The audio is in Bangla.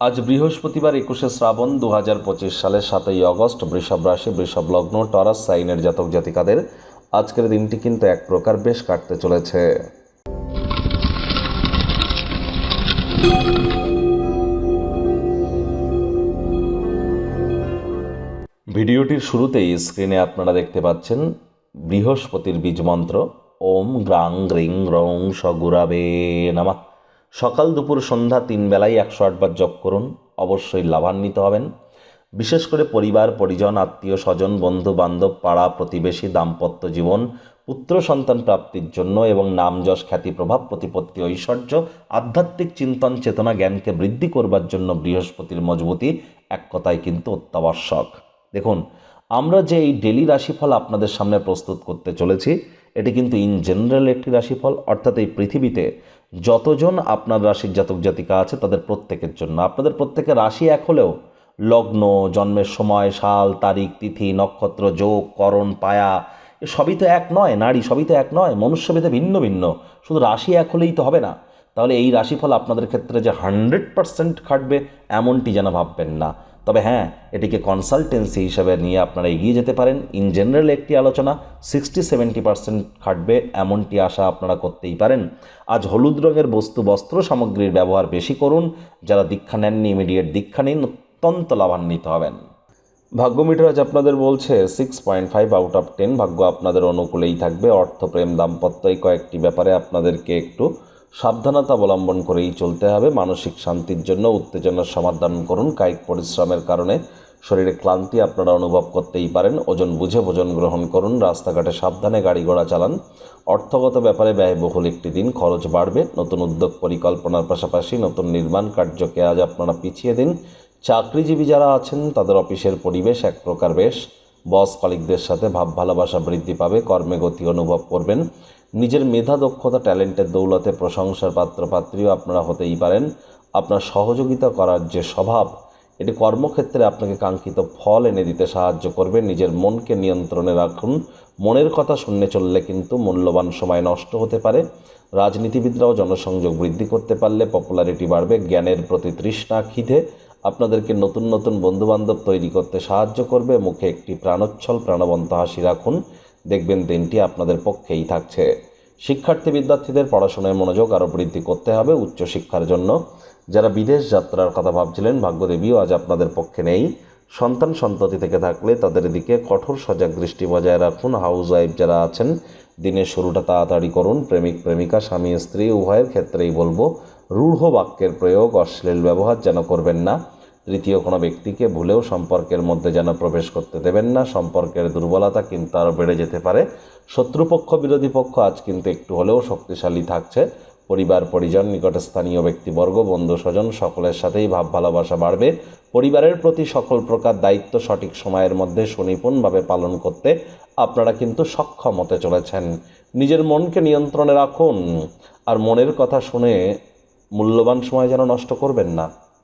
আজ বৃহস্পতিবার একুশে শ্রাবণ দু হাজার পঁচিশ সালের সাতই অগস্ট, বৃষভ রাশি, বৃষভ লগ্ন, টরাস, সাইনের জাতক জাতিকাদের আজকের দিনটি কিন্তু এক প্রকার বেশ কাটতে চলেছে। ভিডিওটির শুরুতেই স্ক্রিনে আপনারা দেখতে পাচ্ছেন বৃহস্পতির বীজ মন্ত্র, ওম গ্রাং গ্রিং রং সগুরাবে নামা। সকাল দুপুর সন্ধ্যা তিন বেলায় একশো আটবার জপ করুন, অবশ্যই লাভান্বিত হবেন। বিশেষ করে পরিবার, পরিজন, আত্মীয়, স্বজন, বন্ধু, বান্ধব, পাড়া, প্রতিবেশী, দাম্পত্য জীবন, পুত্র, সন্তান প্রাপ্তির জন্য এবং নাম, যশ, খ্যাতি, প্রভাব, প্রতিপত্তি, ঐশ্বর্য, আধ্যাত্মিক চিন্তন, চেতনা, জ্ঞানকে বৃদ্ধি করবার জন্য বৃহস্পতির মজবুতি এক কথায় কিন্তু অত্যাবশ্যক। দেখুন, আমরা যে এই ডেলি রাশিফল আপনাদের সামনে প্রস্তুত করতে চলেছি, এটি কিন্তু ইন জেনারেল একটি রাশিফল, অর্থাৎ এই পৃথিবীতে যতজন আপনার রাশির জাতক জাতিকা আছে তাদের প্রত্যেকের জন্য। আপনাদের প্রত্যেকের রাশি এক হলেও লগ্ন, জন্মের সময়, সাল, তারিখ, তিথি, নক্ষত্র, যোগ, করণ, পায়া সবই তো এক নয়, নারী সবই তো এক নয়, মনুষ্যভেদে ভিন্ন ভিন্ন। শুধু রাশি এক হলেই তো হবে না। তাহলে এই রাশিফল আপনাদের ক্ষেত্রে যে হান্ড্রেড পারসেন্ট খাটবে, এমনটি যেন ভাববেন না। তবে হ্যাঁ এটিকে কনসালটেন্সি হিসাবে নিয়ে আপনারা এগিয়ে যেতে পারেন। ইন জেনারেল একটি আলোচনা সিক্সটি সেভেন্টি পার্সেন্ট খাটবে এমনটি আশা আপনারা করতেই পারেন। আজ হলুদ রঙের বস্তু, বস্ত্র সামগ্রীর ব্যবহার বেশি করুন। যারা দীক্ষা নেননি ইমিডিয়েট দীক্ষা নিন, অত্যন্ত লাভান্বিত হবেন। ভাগ্য মিটার আজ আপনাদের বলছে six point five out of ten ভাগ্য আপনাদের অনুকূলেই থাকবে। অর্থ প্রেম দাম্পত্য এই কয়েকটি ব্যাপারে আপনাদেরকে একটু সাবধানতা অবলম্বন করেই চলতে হবে। মানসিক শান্তির জন্য উত্তেজনার সমাধান করুন। কায়িক পরিশ্রমের কারণে শরীরে ক্লান্তি আপনারা অনুভব করতেই পারেন। ওজন বুঝে ভোজন গ্রহণ করুন। রাস্তাঘাটে সাবধানে গাড়ি ঘোড়া চালান। অর্থগত ব্যাপারে ব্যয়বহুল একটি দিন। খরচ বাড়বে। নতুন উদ্যোগ পরিকল্পনার পাশাপাশি নতুন নির্মাণ কার্যকে আজ আপনারা পিছিয়ে দিন। চাকরিজীবী যারা আছেন, তাদের অফিসের পরিবেশ এক প্রকার বেশ। বস কলিকদের সাথে ভাব ভালোবাসা বৃদ্ধি পাবে। কর্মে গতি অনুভব করবেন। নিজের মেধা, দক্ষতা, ট্যালেন্টের দৌলতে প্রশংসার পাত্রপাত্রীও আপনারা হতেই পারেন। আপনার সহযোগিতা করার যে স্বভাব, এটি কর্মক্ষেত্রে আপনাকে কাঙ্ক্ষিত ফল এনে দিতে সাহায্য করবে। নিজের মনকে নিয়ন্ত্রণে রাখুন। মনের কথা শুনলে চললে কিন্তু মূল্যবান সময় নষ্ট হতে পারে। রাজনীতিবিদরাও জনসংযোগ বৃদ্ধি করতে পারলে পপুলারিটি বাড়বে, জ্ঞানের প্রতি তৃষ্ণা খিদে আপনাদেরকে নতুন নতুন বন্ধুবান্ধব তৈরি করতে সাহায্য করবে। মুখে একটি প্রাণোচ্ছল, প্রাণবন্ত হাসি রাখুন। দেখবেন দিনটি আপনাদের পক্ষেই থাকছে। শিক্ষার্থী বিদ্যার্থীদের পড়াশোনায় মনোযোগ আরও বৃদ্ধি করতে হবে উচ্চশিক্ষার জন্য। যারা বিদেশ যাত্রার কথা ভাবছিলেন, ভাগ্যদেবীও আজ আপনাদের পক্ষে নেই। সন্তান সন্ততি থেকে থাকলে তাদের দিকে কঠোর সজাগ দৃষ্টি বজায় রাখুন। হাউস ওয়াইফ যারা আছেন, দিনের শুরুটা তাড়াতাড়ি করুন। প্রেমিক, প্রেমিকা, স্বামী, স্ত্রী, উভয়ের ক্ষেত্রেই বলব, রূঢ় বাক্যের প্রয়োগ, অশ্লীল ব্যবহার যেন করবেন না। তৃতীয় কোনো ব্যক্তিকে ভুলেও সম্পর্কের মধ্যে যেন প্রবেশ করতে দেবেন না, সম্পর্কের দুর্বলতা কিন্তু আরও বেড়ে যেতে পারে। শত্রুপক্ষ, বিরোধী পক্ষ আজ কিন্তু একটু হলেও শক্তিশালী থাকছে। পরিবার, পরিজন নিকটস্থানীয় ব্যক্তিবর্গ, বন্ধু, স্বজন সকলের সাথেই ভাব ভালোবাসা বাড়বে। পরিবারের প্রতি সকল প্রকার দায়িত্ব সঠিক সময়ের মধ্যে সুনিপুণভাবে পালন করতে আপনারা কিন্তু সক্ষম হতে চলেছেন। নিজের মনকে নিয়ন্ত্রণে রাখুন। আর মনের কথা শুনে মূল্যবান সময় যেন নষ্ট করবেন না।